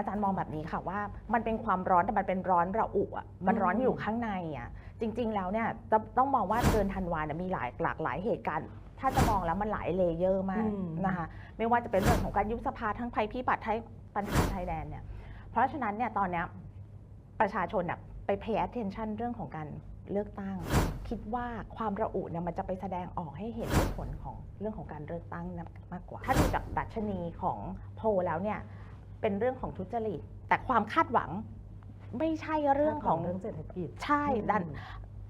อาจารย์มองแบบนี้ค่ะว่ามันเป็นความร้อนแต่มันเป็นร้อนระอุอะมันร้อนอยู่ข้างในอะจริง ๆ แล้วเนี่ยต้องต้องมองว่าเดือนธันวาเนี่ยมีหลายหลากหลายเหตุการณ์ ถ้าจะมองแล้วมันหลายเลเยอร์มากอืมนะคะไม่ว่าจะเป็นเรื่องของการยุบสภาทั้งภัยพิบัติไทยปัญหาไทยแลนด์เนี่ยเพราะฉะนั้นเนี่ยตอนเนี้ยประชาชนเนี่ยไป pay attention เรื่องของการเลือกตั้ง คิดว่าความระอุเนี่ยมันจะไปแสดงออกให้เห็นผลของเรื่องของการเลือกตั้งนะมากกว่า ถ้าดูจากดัชนีของโพลแล้วเนี่ย เป็นเรื่องของทุจริต แต่ความคาดหวังไม่ใช่เรื่องของเรื่องเศรษฐกิจใช่ดัน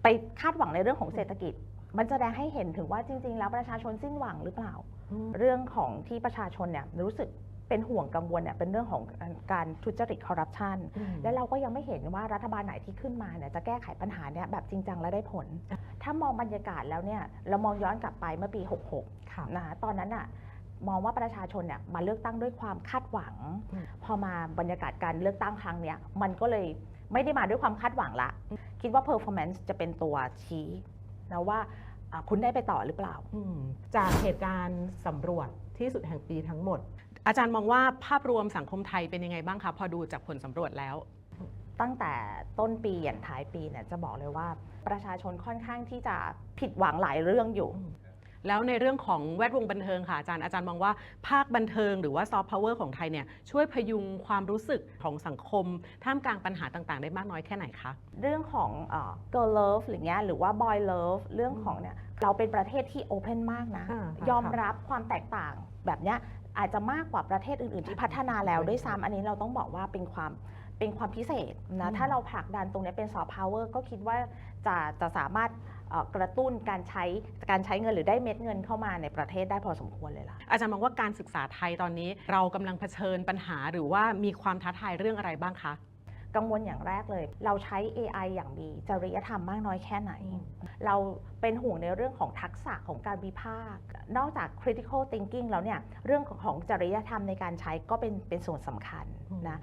ไปคาดหวังในเรื่องของเศรษฐกิจ มันแสดงให้เห็นถึงว่าจริง ๆ แล้วประชาชนสิ้นหวังหรือเปล่าอืมเรื่องของที่ประชาชนเนี่ยรู้สึกเป็นห่วงกังวลเนี่ยเป็นเรื่องของการการทุจริตคอร์รัปชันอืมและเราก็ยังไม่เห็นว่ารัฐบาลไหนที่ขึ้นมาเนี่ยจะแก้ไขปัญหาเนี่ยแบบจริงจังและได้ผล ถ้ามองบรรยากาศแล้วเนี่ยเรามองย้อนกลับไปเมื่อปี 66ค่ะนะคะตอนนั้นอะ มองว่าประชาชนเนี่ยมาเลือกตั้งด้วยความคาดหวังอืมพอมาบรรยากาศการเลือกตั้งครั้งเนี้ยมันก็เลยไม่ได้มาด้วยความคาดหวังละ คิดว่า performance จะเป็นตัวชี้นะว่าอ่าคุณได้ไปต่อหรือเปล่าอืมจากเหตุการณ์สำรวจที่สุดแห่งปีทั้งหมด อาจารย์มองว่าภาพรวมสังคมไทยเป็นยังไงบ้างคะพอดูจากผลสำรวจแล้ว ตั้งแต่ต้นปียันท้ายปีเนี่ยจะบอกเลยว่าประชาชนค่อนข้างที่จะผิดหวังหลายเรื่องอยู่ แล้วในเรื่องของแวดวงบันเทิงค่ะอาจารย์อาจารย์มองว่าภาคบันเทิงหรือว่าซอฟต์พาวเวอร์ของไทยเนี่ยช่วยพยุงความรู้สึกของสังคม ท่ามกลางปัญหาต่างๆ ได้มากน้อยแค่ไหนคะ เรื่องของเอ่อ girl love หรือเงี้ยหรือว่า boy love เรื่องของเนี่ยเราเป็นประเทศที่ open มากนะ อ่าค่ะยอมรับความแตกต่างแบบเนี้ยอาจจะมากกว่าประเทศอื่น ๆ ที่พัฒนาแล้วด้วยซ้ำอันนี้เราต้องบอกว่าเป็นความ เป็นความพิเศษนะอืมถ้าเราผลักดันตรงเนี้ยเป็น soft power ก็คิดว่าจะจะสามารถเอ่อกระตุ้นการใช้การใช้เงินหรือได้เม็ดเงินเข้ามาในประเทศได้พอสมควรเลยล่ะ อาจารย์มองว่าการศึกษาไทยตอนนี้เรากำลังเผชิญปัญหาหรือว่ามีความท้าทายเรื่องอะไรบ้างคะกังวลอย่างแรกเลย เราใช้ AI อย่างมีจริยธรรมมากน้อยแค่ไหนอืมเราเป็นห่วงในเรื่องของทักษะของการวิพากษ์นอกจาก critical thinking แล้วเนี่ย เรื่องของจริยธรรมในการใช้ก็เป็นเป็นส่วนสำคัญนะ